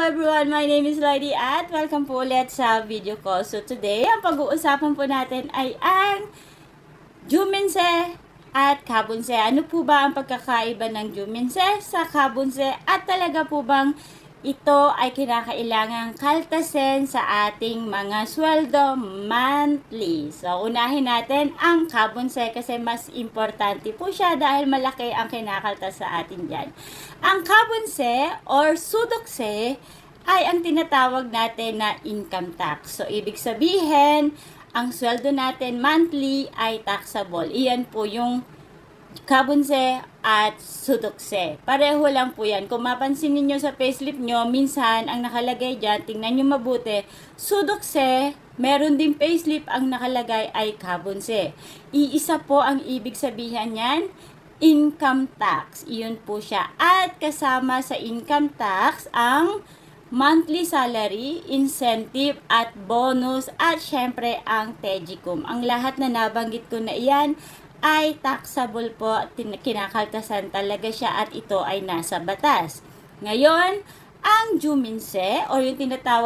everyone! My name is Lady at welcome po ulit sa video ko. So today, ang pag-uusapan po natin ay ang Jumense at Kabunse. Ano po ba ang pagkakaiba ng Jumense sa Kabunse at talaga po bang ito ay kinakailangang kaltasin sa ating mga sweldo monthly. So, unahin natin ang Kabunse kasi mas importante po siya dahil malaki ang kinakaltas sa atin dyan. Ang Kabunse or Sudokse ay ang tinatawag natin na income tax. So, ibig sabihin, ang sweldo natin monthly ay taxable. Iyan po yung kabunse at sudokse. Pareho lang po yan. Kung mapansin ninyo sa payslip nyo, minsan ang nakalagay dyan, tingnan nyo mabuti, sudokse, meron din payslip ang nakalagay ay kabunse. Iisa po ang ibig sabihin yan, income tax. Iyon po siya. At kasama sa income tax ang monthly salary, incentive, at bonus, at syempre ang tegicum. Ang lahat na nabanggit ko na iyan ay taxable po, kinakaltasan talaga siya at ito ay nasa batas. Ngayon, ang juminse o yung tinatawag